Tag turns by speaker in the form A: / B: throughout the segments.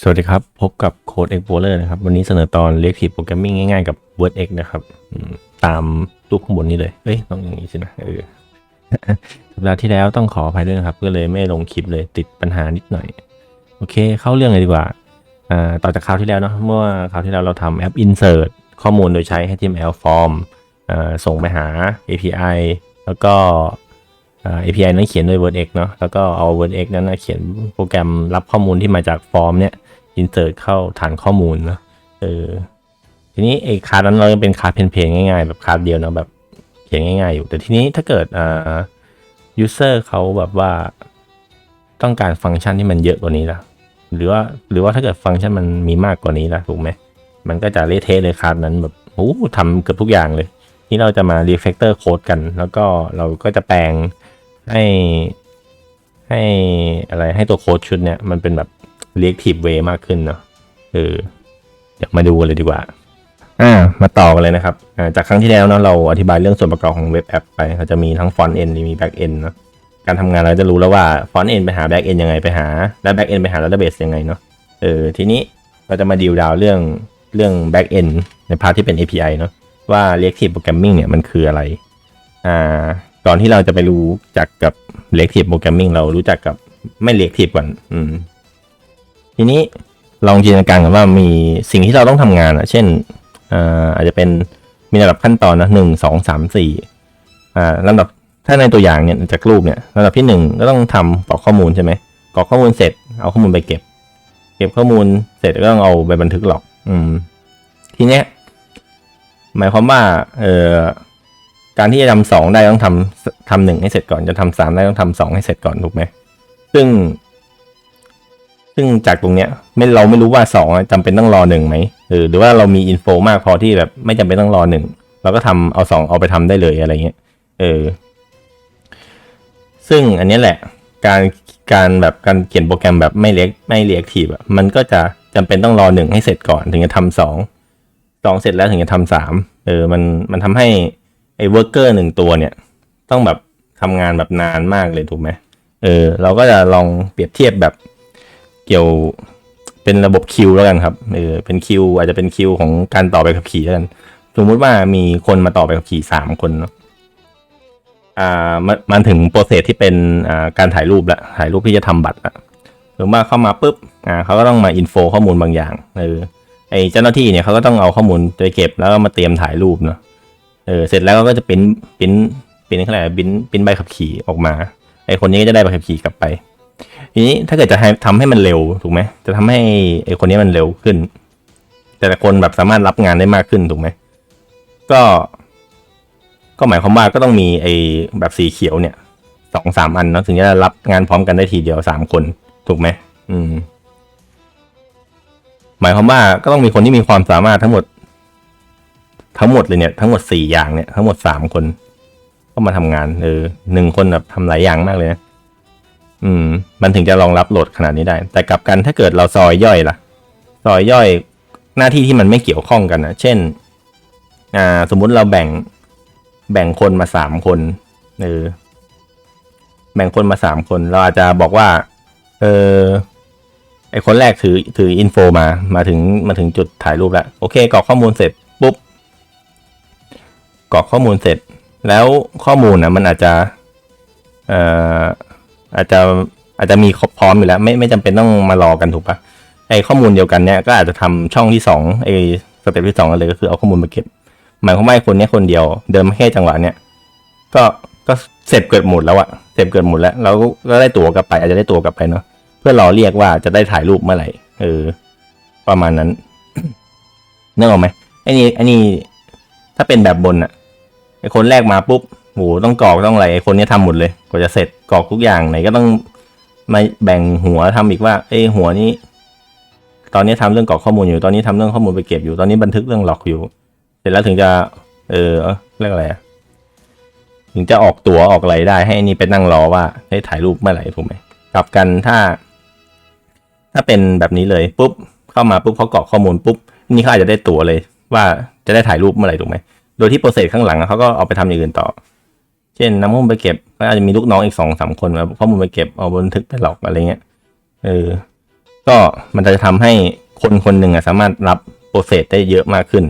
A: สวัสดีครับ พบกับ Code Explorer นะครับ วันนี้เสนอตอน Reactive Programming ง่ายๆกับ WordX นะครับ ตามรูปข้างบนนี้เลย เอ้ย ต้องอย่างนี้สินะ เออสัปดาห์ที่แล้วต้องขออภัยด้วยนะครับ ก็เลยไม่ลงคลิปเลยติดปัญหานิดหน่อย โอเค เข้าเรื่องเลยดีกว่า อ่า ต่อจากคราวที่แล้วเนาะ เมื่อคราวที่แล้วเราทำแอป Insert ข้อมูลโดยใช้ HTML form อ่าส่งไปหา API แล้วก็ API นั้นเขียนด้วย WordX เนาะแล้วก็เอา WordX นั้นเขียนโปรแกรมรับข้อมูลที่มาจากฟอร์มเนี่ย insert เข้าฐานข้อมูลเนาะเออทีนี้ไอ้คลาสนั้นเราเป็นคลาสเพนๆง่ายๆ แบบคลาสเดียวเนาะแบบเขียนง่ายๆอยู่ แต่ทีนี้ถ้าเกิดอ่า user เขาแบบว่าต้องการฟังก์ชันที่มันเยอะกว่านี้ละหรือว่าหรือว่าถ้าเกิดฟังก์ชันมันมีมากกว่านี้ละถูกไหมมันก็จะเละเทะเลยคลาสนั้นแบบโอ้ทำเกือบทุกอย่างเลย นี่เราจะมา refactor code กัน แล้วก็เราก็จะแปลง ให้ให้อะไรให้ตัวโค้ดชุดเนี้ยมันเป็นแบบ reactive way มากขึ้นเนาะเออเดี๋ยวมาดูกันเลยดีกว่า อ่า มาต่อกันเลยนะครับอ่าจากครั้งที่แล้วเนาะเราอธิบายเรื่องส่วนประกอบของเว็บแอปไปเขาจะมีทั้ง front end มี back end เนาะการทำงานเราจะรู้แล้วว่า front end ไปหา back end ยังไงไปหา และ back end ไปหา database ยังไงเนาะเออทีนี้เราจะมาดีลดาวเรื่องเรื่อง back end ในพาร์ทที่เป็น API เนาะว่า reactive programming เนี่ยมันคืออะไรอ่า ก่อนที่เราจะไปรู้จักกับ reactive programming เรารู้จักกับไม่ reactive ก่อนอืม ทีนี้ลองจินตนาการกันว่ามีสิ่งที่เราต้องทำงานอะ เช่นอ่าอาจจะเป็นมีระดับขั้นตอนนะหนึ่งสองสามสี่อ่าลำดับถ้าในตัวอย่างเนี่ยจากรูปเนี่ยลำดับที่หนึ่งก็ต้องทำกรอกข้อมูลใช่ไหมกรอกข้อมูลเสร็จ เอาข้อมูลไปเก็บ เก็บข้อมูลเสร็จก็ต้องเอาไปบันทึกหลอก อืม ทีเนี้ยหมายความว่า เออ การที่จะทำสองได้ต้องทำทำหนึ่งให้เสร็จก่อนจะทำสามได้ต้องทำสองให้เสร็จก่อนถูกไหมซึ่ง ซึ่งจากตรงเนี้ย ไม่เราไม่รู้ว่าสองจำเป็นต้องรอหนึ่งไหมเออหรือว่าเรามีอินโฟมากพอที่แบบ ไม่จำเป็นต้องรอหนึ่งเราก็ทำเอาสองเอาไปทำได้เลยอะไรเงี้ยเออซึ่งอันนี้แหละ การการแบบการเขียนโปรแกรมแบบไม่เล็กไม่เรียกทีฟอะมันก็จะจำเป็นต้องรอหนึ่งให้เสร็จก่อนถึงจะทำสองสองเสร็จแล้วถึงจะทำสามเออมันมันทำให้ เวิร์กเกอร์หนึ่งตัวเนี่ย ต้องแบบทำงานแบบนานมากเลยถูกไหมเออเราก็จะลองเปรียบเทียบแบบเกี่ยวเป็นระบบคิวแล้วกันครับเออเป็นคิวอาจจะเป็นคิวของการต่อไปขับขี่แล้วกันสมมุติว่ามีคนมาต่อไปขับขี่สามคนเนาะอ่ามามาถึงโปรเซสที่เป็นอ่าการถ่ายรูปละถ่ายรูปที่จะทำบัตรละหรือว่าเข้ามาปุ๊บอ่าเขาก็ต้องมาอินโฟข้อมูลบางอย่างเออไอเจ้าหน้าที่เนี่ยเขาก็ต้องเอาข้อมูลไปเก็บแล้วก็มาเตรียมถ่ายรูปเนาะ เออเสร็จแล้วก็จะเป็นเป็นเป็นอะไรบินเป็นใบขับขี่ออกมาไอคนนี้ก็จะได้ใบขับขี่กลับไป ทีนี้ถ้าเกิดจะทำให้มันเร็วถูกไหมจะทำให้ไอคนนี้มันเร็วขึ้น แต่ละคนแบบสามารถรับงานได้มากขึ้นถูกไหมก็ ก็หมายความว่าก็ต้องมีไอแบบสีเขียวเนี่ยสองสามอันเนาะถึงจะรับงานพร้อมกันได้ทีเดียวสามคนถูกไหมอืมหมายความว่าก็ต้องมีคนที่มีความสามารถทั้งหมด ทั้งหมดเลยเนี่ยทั้งหมดสี่อย่างเนี่ยทั้งหมดสามคน ก็มาทำงานเออหนึ่งคนแบบทำหลายอย่างมากเลยนะอืม มันถึงจะรองรับโหลดขนาดนี้ได้ แต่กลับกันถ้าเกิดเราซอยย่อยล่ะ ซอยย่อยหน้าที่ที่มันไม่เกี่ยวข้องกันนะเช่น อ่า สมมุติเราแบ่ง แบ่งคนมาสามคนเออแบ่งคนมาสามคน เราอาจจะบอกว่า เออไอคนแรกถือถืออินโฟมา มาถึงมาถึงจุดถ่ายรูปแล้ว โอเคกรอกข้อมูลเสร็จ กรอกข้อมูลเสร็จ แล้วข้อมูลนะมันอาจจะเอ่ออาจจะอาจจะมีครบพร้อมอยู่แล้ว ไม่ไม่จำเป็นต้องมารอกันถูกปะไอข้อมูลเดียวกันเนี้ยก็อาจจะทำช่องที่สองไอสเต็ปที่สองเลยก็คือเอาข้อมูลมาเก็บ หมายความว่าไอคนเนี้ยคนเดียวเดินมาแค่จังหวะเนี้ยก็ก็เสร็จเกิดหมดแล้วอะเสร็จเกิดหมดแล้วเราก็ได้ตั๋วกลับไป อาจจะได้ตั๋วกลับไปเนาะเพื่อรอเรียกว่าจะได้ถ่ายรูปเมื่อไหร่เออประมาณนั้นนึกออกไหมไอ้นี่ไอ้นี่ถ้าเป็นแบบบนอะ ไอ้คนแรกมาปุ๊บโหต้องกรอกต้องอะไรไอ้คนนี้ยทำหมดเลยกว่าจะเสร็จกรอกทุกอย่างไหนก็ต้องมาแบ่งหัวทำอีกว่า เอ้หัวนี้ ตอนนี้ทำเรื่องกรอกข้อมูลอยู่ตอนนี้ทำเรื่องข้อมูลไปเก็บอยู่ตอนนี้บันทึกเรื่องหลอกอยู่ เสร็จแล้วถึงจะ เออเรียกอะไรถึงจะออกตั๋วออกอะไรได้ ให้นนี่ไปนั่งรอว่าได้ถ่ายรูปเมื่อไหร่ถูกไหมกลับกันถ้า ถ้าเป็นแบบนี้เลยปุ๊บเข้ามาปุ๊บเขากรอกข้อมูลปุ๊บนี่เขาอาจจะได้ตั๋วเลย ว่าจะได้ถ่ายรูปเมื่อไหร่ถูกไหม โดยที่โปรเซสข้างหลังเขาก็เอาไปทำอย่างอื่นต่อ เช่นนำข้อมูลไปเก็บ ก็อาจจะมีลูกน้องอีกสองสามคนมาข้อมูลไปเก็บเอาบันทึกไปหลอกอะไรเงี้ยเออก็มันจะทำให้คนคนหนึ่งสามารถรับโปรเซสได้เยอะมากขึ้น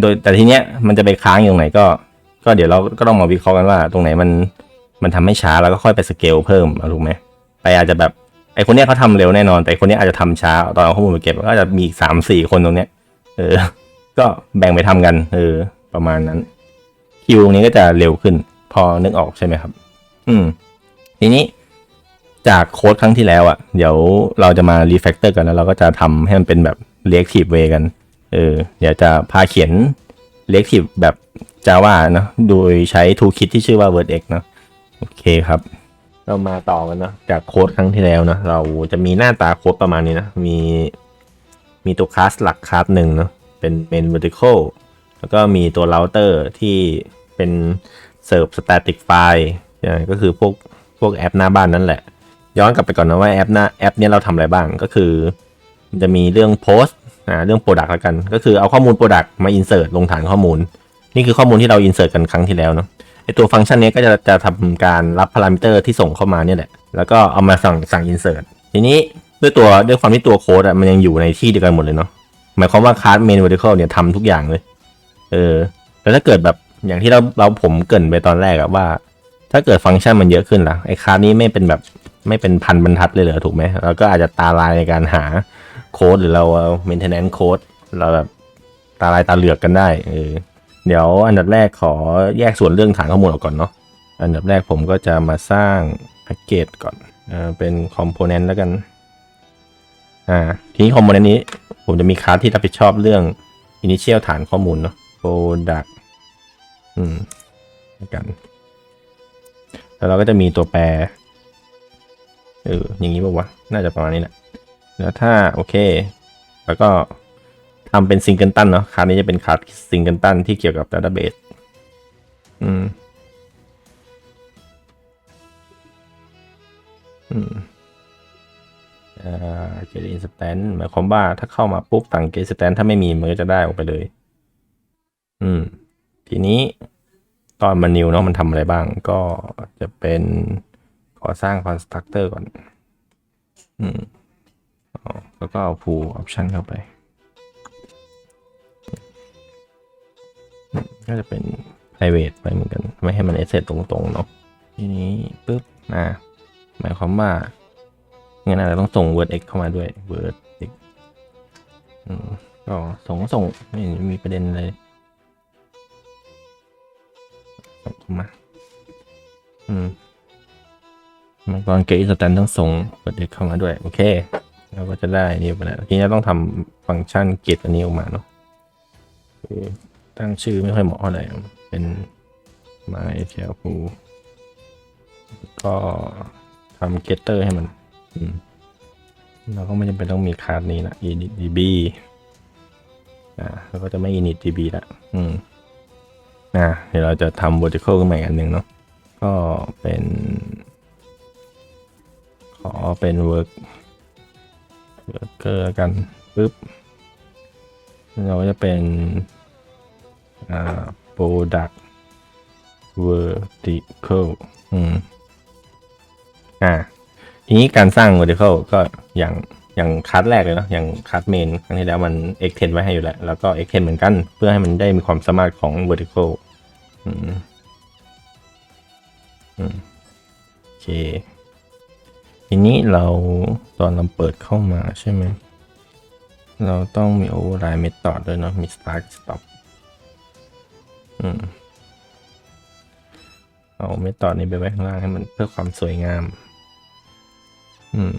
A: โดยแต่ทีเนี้ยมันจะไปค้างอยู่ตรงไหนก็ ก็เดี๋ยวเราก็ต้องมาวิเคราะห์กันว่า ตรงไหนมันมันทำให้ช้าแล้วก็ค่อยไปสเกลเพิ่มเอาถูกไหมไปอาจจะแบบไอคนเนี้ยเขาทำเร็วแน่นอน แต่คนเนี้ยอาจจะทำช้าตอนเอาข้อมูลไปเก็บก็อาจจะมีอีกสามสี่คนตรงเนี้ยเออ ก็แบ่งไปทำกัน เออ ประมาณนั้น คิวตรงนี้ก็จะเร็วขึ้น พอนึกออกใช่ไหมครับ อืม ทีนี้จากโค้ดครั้งที่แล้วอะ่ะ เดี๋ยวเราจะมารีแฟกเตอร์กันแล้วเราก็จะทำให้มันเป็นแบบ reactive way กัน เออ เดี๋ยวจะพาเขียน reactive แบบ Java เนอะโดยใช้ toolkit ที่ชื่อว่า WordX เนอะโอเคครับ เรามาต่อกันเนะจากโค้ดครั้งที่แล้วเนะ เราจะมีหน้าตาโค้ดประมาณนี้นะ มี มีตัวคลาสหลักคลาสหนึ่งเนอะเป็น main vertical แล้วก็มีตัว router ที่เป็นเสิร์ฟ static file ใช่ก็คือพวกพวกแอปหน้าบ้านนั่นแหละ ย้อนกลับไปก่อนนะว่าแอปหน้าแอปนี้เราทำอะไรบ้างก็คือมันจะมีเรื่องโพสต์เรื่อง Product แล้วกัน ก็คือเอาข้อมูล Product มา insert ลงฐานข้อมูล นี่คือข้อมูลที่เรา insert กันครั้งที่แล้วเนาะไอตัวฟังก์ชันนี้ก็จะจะทำการรับพารามิเตอร์ที่ส่งเข้ามาเนี่ยแหละ แล้วก็เอามาสั่งสั่ง insert ทีนี้ด้วยตัวด้วยความที่ตัวโค้ดอะมันยังอยู่ในที่เดียวกันหมดเลยเนาะหมายความว่า class main vertical เนี่ยทำทุกอย่างเลย เออ แล้วถ้าเกิดแบบอย่างที่เราเราผมเกรินไปตอนแรกอะว่า ถ้าเกิดฟังก์ชันมันเยอะขึ้นล่ะไอ้คลานี้ไม่เป็นแบบไม่เป็นพันบรรทัดเลยเหรอถูกไหมเราก็อาจจะตาลายในการหาโค้ดหรือเราเอา maintenance code เราแบบตาลายตาเหลือกกันได้เออเดี๋ยวอันดับแรกขอแยกส่วนเรื่องฐานข้อมูลออกก่อนเนาะอันดับแรกผมก็จะมาสร้างแพ็กเกจก่อนเออเป็นคอมโพเนนต์แล้วกันอ่าทีนี้คอมโพเนนต์นี้ผมจะมีคลาสที่รับผิดชอบเรื่อง initial ฐานข้อมูลเนาะ product อืมกันแล้วเราก็จะมีตัวแปรเอออย่างนี้ป่าวะน่าจะประมาณนี้แหละแล้วถ้าโอเค แล้วก็ทำเป็นซิงเกิลตันเนาะคาร์ดนี้จะเป็นคาร์ดซิงเกิลตันที่เกี่ยวกับดัตเตอร์เบสอืมอืมอ่าเกรดอินสแตนหมายความว่าถ้าเข้ามาปุ๊บต่างเกรดสแตนถ้าไม่มีมันก็จะได้ออกไปเลย อืม ทีนี้ตอนมันนิวเนาะมันทำอะไรบ้าง ก็จะเป็นขอสร้างคอนสตรักเตอร์ก่อน อืมอ๋อแล้วก็เอา pool option เข้าไป ก็จะเป็น private ไปเหมือนกัน ไม่ให้มัน asset ตรงๆเนาะทีนี้ปุ๊บอ่าหมายความว่างั้นอาจจะต้องส่ง word x เข้ามาด้วย word x อืมก็ส่งก็ส่งไม่เห็นมีประเด็นเลย ส่งเข้ามาอืมมันก่อนเกตสแตนต้องส่งเปิดเด็กเข้ามาด้วย โอเค เราก็จะได้นี่ไปแล้วทีนี้ต้องทำฟังก์ชันเกตอันนี้ออกมาเนาะตั้งชื่อไม่ค่อยเหมาะเท่าไหร่เป็น my t l p o ก็ทำ getter ให้มันอืมเราก็ไม่จำเป็นต้องมีคลาสนี้ละ initdb อ่าแล้วก็จะไม่ initdb ละ อืม นะเดี๋ยวเราจะทำ vertical ขึ้นมาอีกอันหนึ่งเนาะก็เป็น ขอเป็น work worker กันปึ๊บเราก็จะเป็นอ่า product vertical อืมอ่าทีนี้การสร้าง vertical ก็อย่าง อย่างคัดแรกเลยเนาะอย่างคัดเมนครั้งที่แล้วมัน extend ไว้ให้อยู่แล้ว แล้วก็ extend เหมือนกัน เพื่อให้มันได้มีความสามารถของ vertical อืมอืมโอเค ทีนี้เราตอนเราเปิดเข้ามาใช่ไหม เราต้องมี override method ด้วยเนาะมี start stop อืมเอา method นี้ไปไว้ข้างล่างให้มันเพื่อความสวยงาม อืม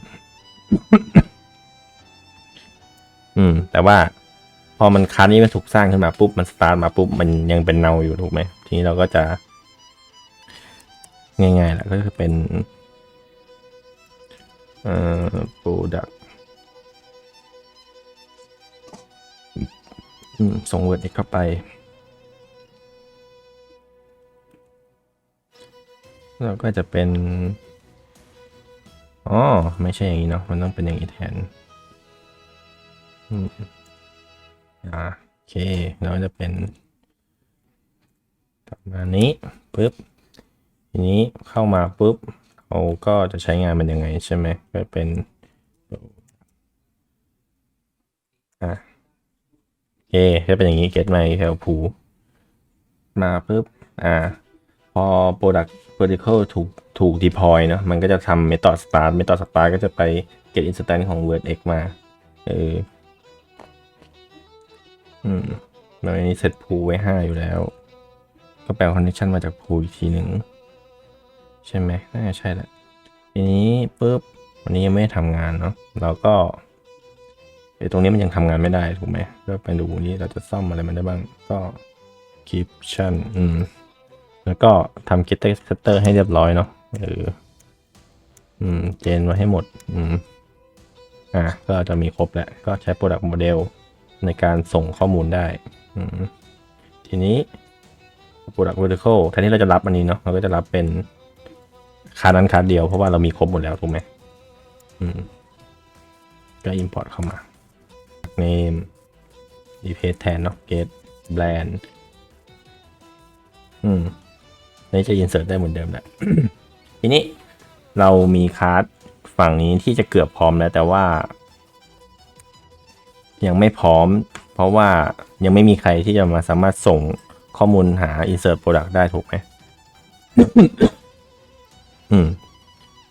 A: อืม แต่ว่าพอมันคาร์ดนี้มันถูกสร้างขึ้นมาปุ๊บมันสตาร์ทมาปุ๊บมันยังเป็นเนาอยู่ถูกไหมทีนี้เราก็จะ ง่ายๆแหละก็คือเป็นเอ่อ product ส่ง word เข้าไป เราก็จะเป็น อ๋อ ไม่ใช่อย่างนี้เนาะ มันต้องเป็นอย่างนี้แทน อ่าโอเคเราจะเป็นประมาณนี้ปุ๊บทีนี้เข้ามาปุ๊บเราก็จะใช้งานมันยังไงใช่ไหมก็เป็นอะโอเคจะเป็นอย่างนี้ get my help pool มาปุ๊บอ่าพอ product vertical ถูกถูก deploy เนอะมันก็จะทำ method start method start ก็จะไป get instance ของ wordx มาเออ อืมเราอันนี้เซต pool ไว้ห้าอยู่แล้ว ก็แปล connection มาจาก pool อีกทีหนึ่งใช่ไหมน่าจะใช่แหละทีนี้ปุ๊บวันนี้ยังไม่ได้ทำงานเนาะเราก็ไอ้ตรงนี้มันยังทำงานไม่ได้ถูกไหมก็ไปดูนี่เราจะซ่อมอะไรมันได้บ้างก็ keep tion อืมแล้วก็ทำ get setter ให้เรียบร้อยเนาะเอออืมเจนไว้ให้หมด อืมอะก็จะมีครบแล้ว ก็ใช้ product model ในการส่งข้อมูลได้ทีนี้ product vertical แทนที่เราจะรับอันนี้เนาะเราก็จะรับเป็นคานั้นคาร์ดเดียวเพราะว่าเรามีครบหมดแล้วถูกไหมมก็ import เข้ามา name replace แทนเนาะ get brand อืมนี่จะ insert ได้เหมือนเดิมแหละทีนี้เรามีคาร์ดฝั่งนี้ที่จะเกือบพร้อมแล้วแต่ว่า ยังไม่พร้อม เพราะว่ายังไม่มีใครที่จะมาสามารถส่งข้อมูลหา insert product ได้ถูกไหมอืม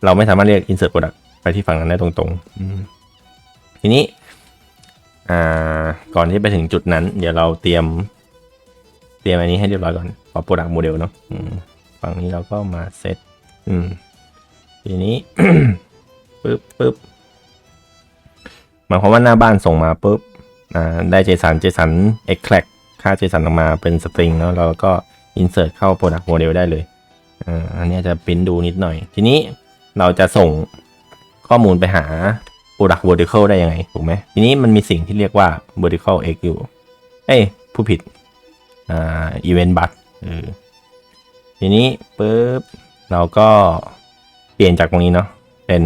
A: เราไม่สามารถเรียก insert product ไปที่ฝั่งนั้นได้ตรงๆอืมทีนี้ อ่า ก่อนที่ไปถึงจุดนั้น เดี๋ยวเราเตรียม เตรียมอันนี้ให้เรียบร้อยก่อนพอ product model เนาะอืมฝั่งนี้เราก็มาเซตอืม ทีนี้ปึ๊บปึ๊บห มายความว่าหน้าบ้านส่งมาปุ๊บได้ JSON JSON extract ค่า JSON ออกมาเป็น string แล้วเราก็ insert เข้า product model ได้เลยอันนี้จะปริ้นดูนิดหน่อย ทีนี้เราจะส่งข้อมูลไปหา product vertical ได้ยังไง ถูกไหมทีนี้มันมีสิ่งที่เรียกว่า vertical x อยู่ เอ้ยผู้ผิดอ่า event bus เออทีนี้ปุ๊บเราก็เปลี่ยนจากตรงนี้เนาะเป็น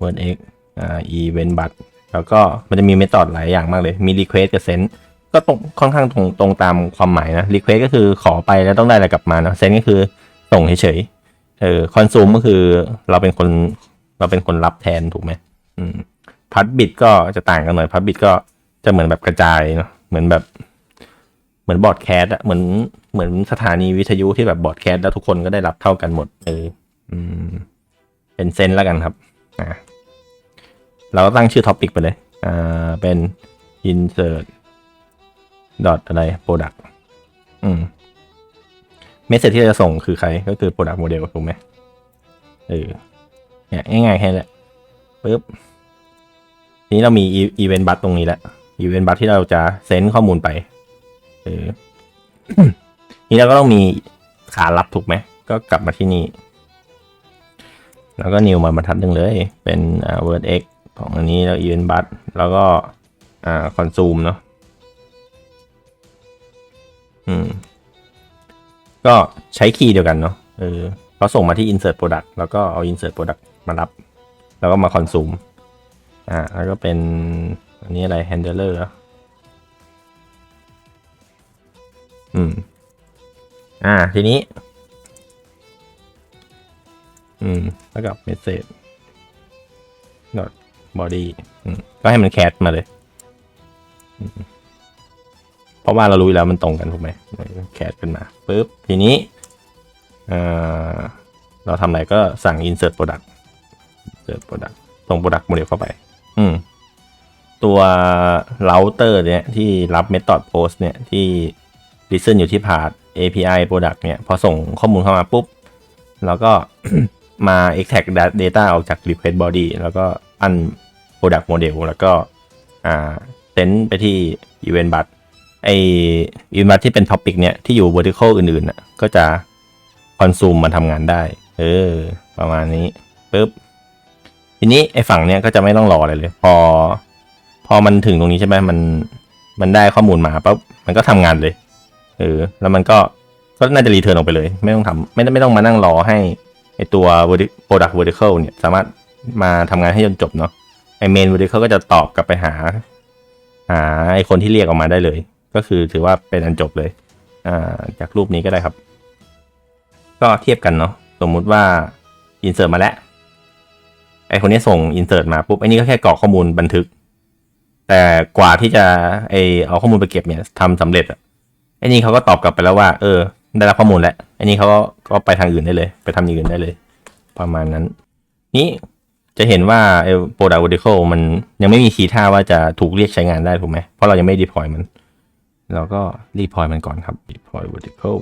A: word x อ่า event bus แล้วก็มันจะมีเมธอดหลายอย่างมากเลย มี request กับ send ก็ตรงค่อนข้างตรงตรงตามความหมายนะ request ก็คือขอไปแล้วต้องได้อะไรกลับมาเนาะ send ก็คือส่งเฉยๆเออ consume ก็คือเราเป็นคนเราเป็นคนรับแทนถูกไหมอืมพัดบิตก็จะต่างกันหน่อยพัดบิตก็จะเหมือนแบบกระจายเนาะเหมือนแบบเหมือนบอร์ดแคสอะเหมือนเหมือนสถานีวิทยุที่แบบบอร์ดแคสแล้วทุกคนก็ได้รับเท่ากันหมดเอออืมเป็นเซนแล้วกันครับอ่า เราก็ตั้งชื่อท็อปิกไปเลยอ่าเป็น insert dot อะไร product อืมเมสเซจที่เราจะส่งคือใครก็คือ product model ถูกไหมเออเนี่ยง่ายๆแค่นั้แหละปึ๊บทีนี้เรามี event bus ตรงนี้แล้ว event bus ที่เราจะเซนข้อมูลไปเออนี่เราก็ต้องมีขารับถูกไหม ก็กลับมาที่นี่ แล้วก็ new มาบรรทัดหนึ่งเลย เป็น word x ของอันนี้แล้ว event bus แล้วก็อ่า consume เนาะอืม ก็ใช้คีย์เดียวกันเนาะเออเขาส่งมาที่ insert product แล้วก็เอา insert product มารับ แล้วก็มา consume อ่าแล้วก็เป็น อันนี้อะไร handler เหรออืม อ่า ทีนี้ อืม แล้วกับ message dot body อืมก็ให้มันแคสมาเลย เพราะว่าเรารู้อยู่แล้วมันตรงกันถูกไหมแคสขึ้นมาปุ๊บทีนี้เเราทำอะไรก็สั่ง insert product insert product ส่ง product model เข้าไป อืมตัว router เนี่ยที่รับ method post เนี่ยที่ listen อยู่ที่ part API product เนี่ย พอส่งข้อมูลเข้ามาปุ๊บ แล้วก็มา extract data ออกจาก request body แล้วก็ อัน product model แล้วก็อ่า send ไปที่ event bus ไอ event bus ที่เป็น topic เนี่ย ที่อยู่ vertical อื่นๆน่ะก็จะ consume มาทำงานได้ เออ ประมาณนี้ปุ๊บทีนี้ไอฝั่งเนี้ยก็จะไม่ต้องรออะไรเลย พอ พอมันถึงตรงนี้ใช่ไหมมันมันได้ข้อมูลมาปั๊บมันก็ทำงานเลยเออแล้วมันก็ก็น่าจะรีเทิร์นออกไปเลย ไม่ต้องทำไม่ไม่ต้องมานั่งรอให้ไอตัว product vertical เนี่ย สามารถ มาทำงานให้จนจบเนาะไอ main vertical ก็จะตอบกลับไปหา หาไอคนที่เรียกออกมาได้เลย ก็คือถือว่าเป็นอันจบเลย อ่า จากรูปนี้ก็ได้ครับ ก็เทียบกันเนาะสมมุติว่า insert มาแล้วไอคนนี้ส่ง insert มาปุ๊บไอนี่ก็แค่กรอกข้อมูลบันทึก แต่กว่าที่จะไอเอาข้อมูลไปเก็บเนี่ยทำสำเร็จอะไอนี่เขาก็ตอบกลับไปแล้วว่า เออ ได้รับข้อมูลแล้วไอนี่เขาก็ไปทางอื่นได้เลย ไปทำอย่างอื่นได้เลย ประมาณนั้น นี้ จะเห็นว่าไอ้โปรดักต์ vertical มันยังไม่มีทีท่าว่าจะถูกเรียกใช้งานได้ถูกไหมเพราะเรายังไม่ deploy มัน เราก็ deploy มันก่อนครับ deploy vertical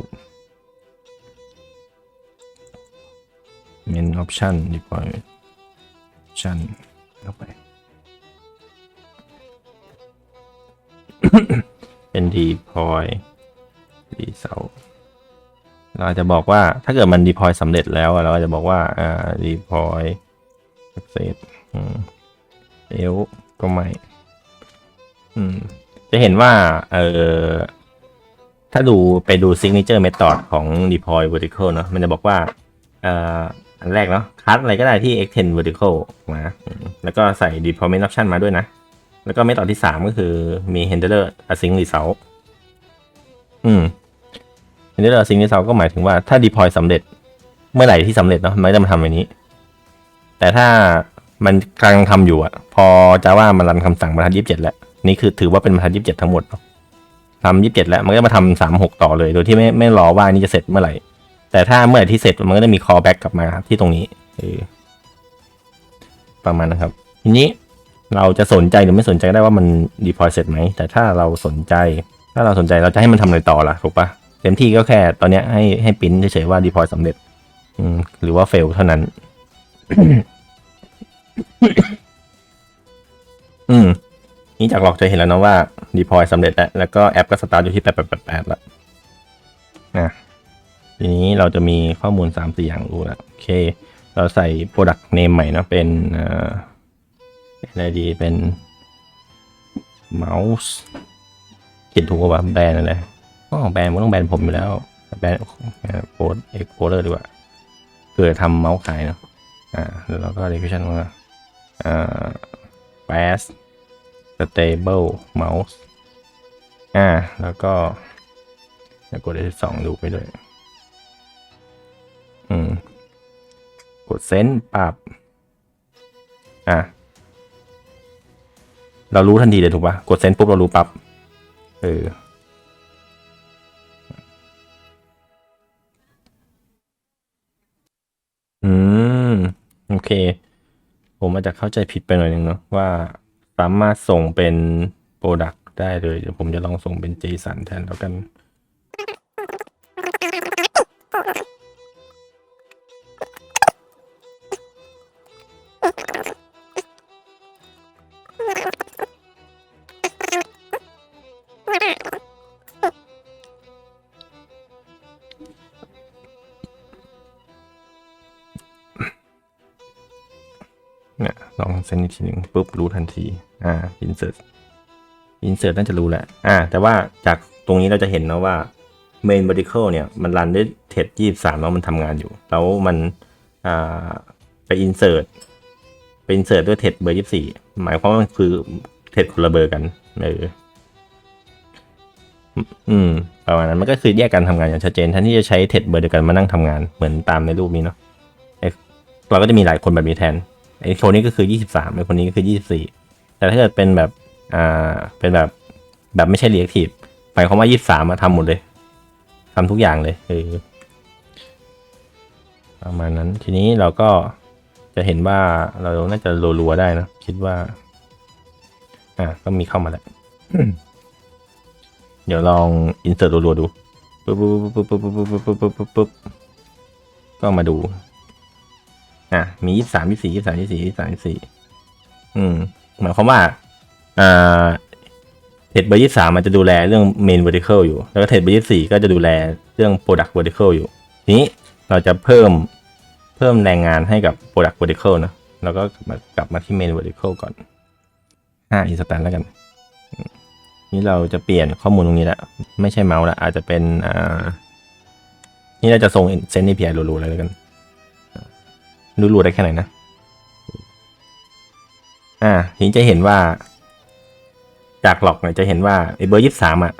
A: main option deploy option เข้าไป เป็น deploy result เราจะบอกว่าถ้าเกิดมัน deploy สำเร็จแล้ว เราจะบอกว่าอ่า deploy success อืม เอลก็ไม่จะเห็นว่า เออถ้าดูไปดู signature method ของ deploy vertical เนอะมันจะบอกว่า เอ่ออันแรกเนาะคัดอะไรก็ได้ที่ extend vertical มาอืมแล้วก็ใส่ deployment option มาด้วยนะ แล้วก็ method ที่ 3 ก็คือมี handler async result อืม handler async result ก็หมายถึงว่าถ้า deploy สำเร็จเมื่อไหร่ที่สำเร็จเนาะมันจะมาทำแบบนี้ แต่ถ้ามันกำลังทำอยู่อะ พอจะว่ามันรันคำสั่งบรรทัดยี่สิบเจ็ดแล้วนี่คือถือว่าเป็นบรรทัดยี่สิบเจ็ดทั้งหมดทำยี่สิบเจ็ดแล้วมันก็มาทำสามหกต่อเลย โดยที่ไม่ไม่รอว่านี่จะเสร็จเมื่อไหร่ แต่ถ้าเมื่อไหร่ที่เสร็จมันก็จะมี call back กลับมาที่ตรงนี้เออประมาณนะครับ ทีนี้เราจะสนใจหรือไม่สนใจก็ได้ว่ามัน deploy เสร็จไหม แต่ถ้าเราสนใจ ถ้าเราสนใจเราจะให้มันทำอะไรต่อล่ะถูกปะเต็มที่ก็แค่ตอนนี้ให้ให้ปริ้นเฉยๆว่า deploy สำเร็จหรือว่า fail เท่านั้น อืม นี่จากหลอกจะเห็นแล้วนะว่า deploy สำเร็จแล้ว แล้วก็แอปก็สตาร์ทอยู่ที่8888แล้วนะทีนี้เราจะมีข้อมูล3 4อย่างรู้แล้วโอเค เราใส่ product name ใหม่เนอะเป็นเอ่อเป็นอะไรดีเป็น mouse เขียนถูกป่ะแบรนด์อะไรก็แบรนด์มันต้องแบรนด์ผมอยู่แล้ว แบรนด์โค้ดเอ็กโพเลอร์ดีกว่าเกิดทำเมาส์ขายเนาะ อ่าแล้วก็ definition ว่าอ่า fast stable mouse อ่าแล้วก็เดี๋ยวกด F2 ดูไปด้วยอืมกดเซนปรับอ่าเรารู้ทันทีเลยถูกปะกดเซนปุ๊บเรารู้ปับ๊บเออ เค ผมอาจจะเข้าใจผิดไปหน่อยนึงเนาะว่าสามารถส่งเป็นโปรดักต์ได้เลย เดี๋ยวผมจะลองส่งเป็น JSON แทนแล้วกัน เซนอีกทีหนึ่งปุ๊บรู้ทันทีอ่า insert insert น่าจะรู้แหละอ่า แต่ว่าจากตรงนี้เราจะเห็นนะว่า main vertical เนี่ย มันรันด้วยเทรดยี่สามแล้วมันทำงานอยู่ แล้วมันอ่าไป insert ไป insert ด้วยเทรดเบอร์ยี่สี่หมายความว่ามันคือเทรดคนละเบอร์กันเอออืมประมาณนั้นมันก็คือแยกการทำงานอย่างชัดเจนแทนที่จะใช้เทรดเบอร์เดียวกันมานั่งทำงานเหมือนตามในรูปนี้เนาะเอ๊ะเราก็จะมีหลายคนแบบนี้แทน ไอ้คนนี้ก็คือยี่สิบสามไอ้คนนี้ก็คือยี่สิบสี่แต่ถ้าเกิดเป็นแบบอ่าเป็นแบบแบบไม่ใช่ reactive หมายความว่ายี่สิบสามมาทำหมดเลยทำทุกอย่างเลยเออประมาณนั้นทีนี้เราก็จะเห็นว่าเราน่าจะรัวๆได้นะ คิดว่า อ่าก็มีเข้ามาแล้ว เดี๋ยวลอง insert รัวๆดูปุ๊บปุ๊บปุ๊บปุ๊บปุ๊บปุ๊บปุ๊บปุ๊บปุ๊บก็มาดู อะมียี่สามยี่สี่ยี่สามยี่สี่ยี่สามยี่สี่อืมหมายความว่าอ่าเทรดเบอร์ยี่สามมันจะดูแลเรื่อง main vertical อยู่ แล้วก็เทรดเบอร์ยี่สี่ก็จะดูแลเรื่อง product vertical อยู่ ทีนี้เราจะเพิ่มเพิ่มแรงงานให้กับ product vertical นะแล้วก็กลับมากลับมาที่ main vertical ก่อนห้า instant แล้วกัน นี่เราจะเปลี่ยนข้อมูลตรงนี้ละไม่ใช่เมาส์ละอาจจะเป็นอ่านี่เราจะส่งเซน API รัวๆเลยแล้วกัน รู้รู้ได้แค่ไหนนะ อ่าทีนี้จะเห็นว่า จากหลอกเนี่ยจะเห็นว่าไอ้เบอร์ยี่สามอะ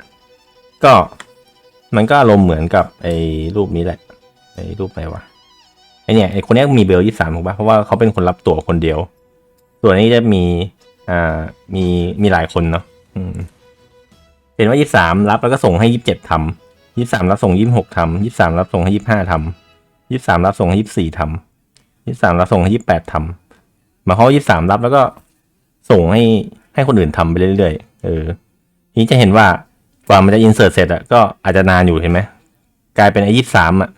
A: ก็มันก็อารมณ์เหมือนกับไอ้รูปนี้แหละไอ้รูปไหนวะไอ้เนี่ยไอ้คนนี้มีเบอร์ยี่สามถูกปะเพราะว่าเขาเป็นคนรับตั๋วคนเดียว ส่วนนี้จะมีอ่ามีมีหลายคนเนาะอืมเป็นว่ายี่สามรับแล้วก็ส่งให้ยี่สิบเจ็ดทำยี่สามรับส่งยี่สิบหกทำยี่สามรับส่งให้ยี่ห้าทำยี่สามรับส่งให้ยี่สี่ทำ ยี่สามรับส่งให้ยี่แปดทำหมายความว่ายี่สามรับแล้วก็ส่งให้ให้คนอื่นทำไปเรื่อยๆเออทีนี้จะเห็นว่ากว่ามันจะอินเสิร์ตเสร็จอะก็อาจจะนานอยู่เห็นไหมกลายเป็นไอ้ยี่สามอะ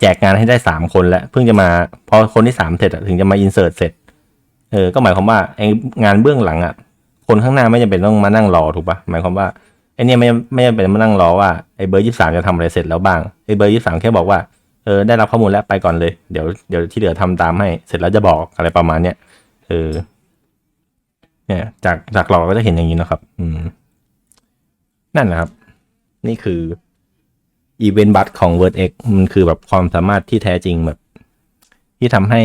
A: แจกงานให้ได้สามคนแล้วเพิ่งจะมาพอคนที่สามเสร็จอะถึงจะมาอินเสิร์ตเสร็จเออก็หมายความว่าไอ้งานเบื้องหลังอะคนข้างหน้าไม่จำเป็นต้องมานั่งรอถูกปะหมายความว่าไอ้นี่ไม่ไม่จำเป็นมานั่งรอว่าไอ้เบอร์ยี่สามจะทำอะไรเสร็จแล้วบ้างไอ้เบอร์ยี่สามแค่บอกว่า เออได้รับข้อมูลแล้วไปก่อนเลย เดี๋ยวเดี๋ยวที่เหลือทำตามให้ เสร็จแล้วจะบอกอะไรประมาณเนี้ยเออ เนี่ยจากจากเราก็จะเห็นอย่างนี้นะครับ อืม นั่นแหละครับ นี่คืออีเวนต์บัตของ WordX มันคือแบบความสามารถที่แท้จริงแบบ ที่ทำให้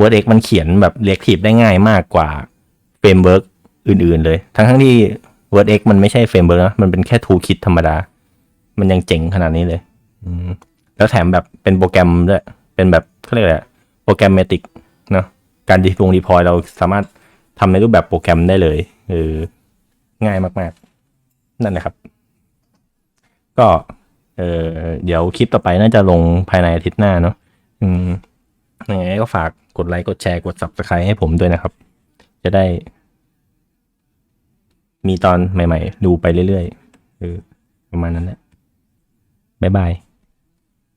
A: WordX มันเขียนแบบ reactive ได้ง่ายมากกว่าเฟรมเวิร์กอื่น ๆ เลย ทั้งทั้งที่ WordX มันไม่ใช่เฟรมเวิร์กนะ มันเป็นแค่ toolkit ธรรมดา มันยังเจ๋งขนาดนี้เลย อืม แล้วแถมแบบเป็นโปรแกรมด้วย เป็นแบบเขาเรียกอะไรโปรแกรมเมติกเนาะการดีพงดีพอยเราสามารถทำในรูปแบบโปรแกรมได้เลยเออง่ายมาก ๆ นั่นแหละครับ ก็เออเดี๋ยวคลิปต่อไปน่าจะลงภายในอาทิตย์หน้าเนาะอืมยังไงก็ฝากกดไลค์กดแชร์กด subscribe ให้ผมด้วยนะครับ จะได้ มีตอนใหม่ ๆ ดูไปเรื่อยๆเออประมาณนั้นแหละบ๊ายบาย